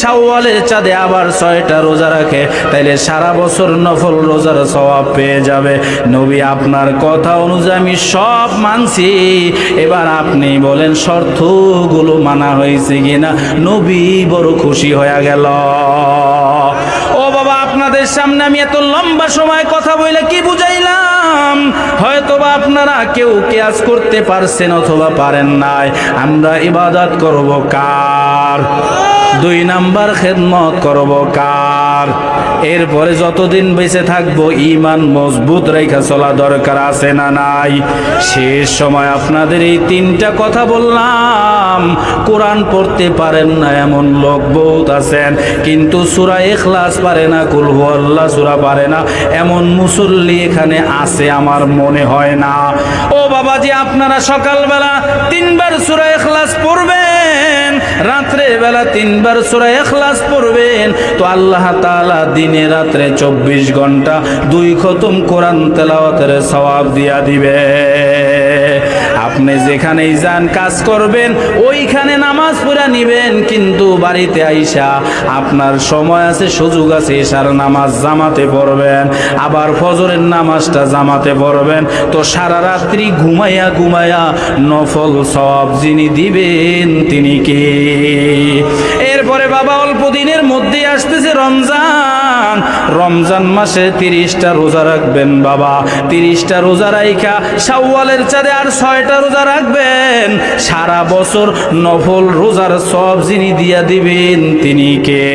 শাওয়ালের চাঁদে আবার ছয়টা রোজা রাখে, তাইলে সারা বছর নফল রোজার সওয়াব পেয়ে যাবে। নবী আপনার কথা অনুযায়ী আমি সব মানছি। এবার আপনি বলেন, শর্তগুলো মানা হয়েছে কিনা? নবী বড় খুশি হয়ে গেল। ও বাবা, আপনাদের সামনে আমি এত লম্বা সময় কথা বলে কি বুঝাইলাম? হয়তো বা আপনারা কেউ কেয়াস করতে পারছেন অথবা পারেন নাই। আমরা ইবাদত করব কার? দুই নাম্বার খেদমত করব কার? এরপরে যতদিন বেঁচে থাকব ইমান মজবুত রেখা চলা দরকার আছে না নাই? শেষ সময় আপনাদের এই তিনটা কথা বললাম। কোরআন পড়তে পারেন না এমন লোক বহুত আছেন। কিন্তু সুরা এখলাস পারে না কুলহু আল্লাহ, সুরা পারে না। এমন মুসল্লি এখানে আছে আমার মনে হয় না। ও বাবাজি, আপনারা সকালবেলা তিনবার সুরা এখলাস পড়বেন? রাত্রে বেলা তিনবার সুরা এখলাস পড়বেন। তো আল্লাহ তালা দিনে রাত্রে চব্বিশ ঘণ্টা দুই খতম কোরআন তেলাওয়াতের সওয়াব দিয়া দিবে আপনি যেখানেই যান, কাজ করবেন, ওইখানে নামাজ পড়া নিবেন। কিন্তু বাড়িতে আইসা আপনার সময় আছে, সুযোগ আছে, এশার নামাজ জামাতে পড়বেন। আবার ফজরের নামাজটা জামাতে পড়বেন। তো সারা রাত্রি ঘুমাইয়া ঘুমাইয়া নফল সব যিনি দিবেন, তিনি কে? এরপরে বাবা অল্প দিনের মধ্যে আসতেছে রমজান। রমজান মাসে তিরিশটা রোজা রাখবেন বাবা। তিরিশটা রোজা রাইখা শাওয়ালের চাঁদে আর ছয়টা রোজা রাখবেন। সারা বছর নফল রোজার সব যিনি দিয়া দিবেন তিনি কে?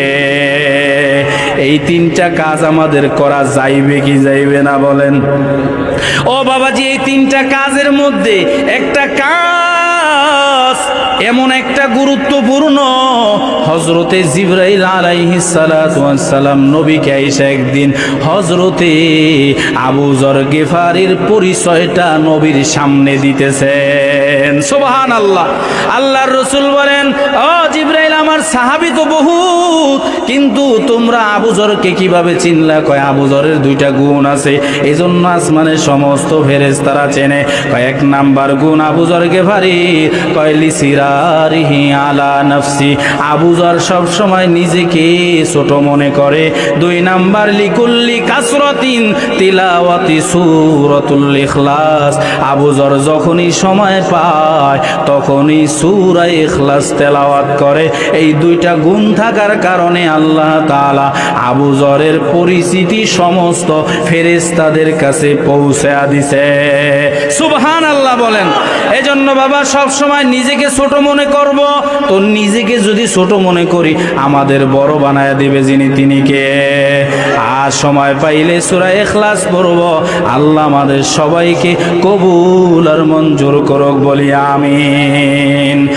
এই তিনটা কাজ আমাদের করা যাইবে কি যাইবে না বলেন? ও বাবাজি, এই তিনটা কাজের মধ্যে একটা কাজ এমন একটা গুরুত্বপূর্ণ হজরতে জিব্রাইল আলাইহিস সালাম নবীকে আইসা একদিন হজরতে আবু জর গেফারির পরিচয়টা নবীর সামনে দিতেছেন সুবহান আল্লাহ আল্লাহর রসুল বলেন, ও জিব্রাইল, আমার সাহাবি তো বহুত, কিন্তু তোমরা আবু জরকে কীভাবে চিনলা? কয়, আবু জরের দুইটা গুণ আছে, এজন্য আসমানের সমস্ত ফেরেশতারা চেনে। কয়, এক নাম্বার গুণ আবু জর গেফারি কয় লিসিরারিহি আলা নফসি। আবু জর সব সময় নিজেকে ছোট মনে করে। দুই নাম্বার লিকুল্লি কাসরতিন তিলাওয়াতি সূরাতুল ইখলাস। আবু জর যখনই সময় পায় তখনই সূরা ইখলাস তেলাওয়াত করে। এই দুইটা গুণ থাকার কারণে আল্লাহ তাআলা আবু জরের পরিচিতি সমস্ত ফেরেশতাদের কাছে পৌঁছে দিছে। সুবহান আল্লাহ বলেন, এজন্য বাবা সব সময় নিজেকে ছোট মনে করব। তো নিজেকে যদি ছোট মনে করি, আমাদের বড় বানায় দিবে যিনি তিনি কে? আর সময় পাইলে সুরা ইখলাস পড়ব। আল্লাহ আমাদের সবাইকে কবুল আর মঞ্জুর করুক বলি আমিন।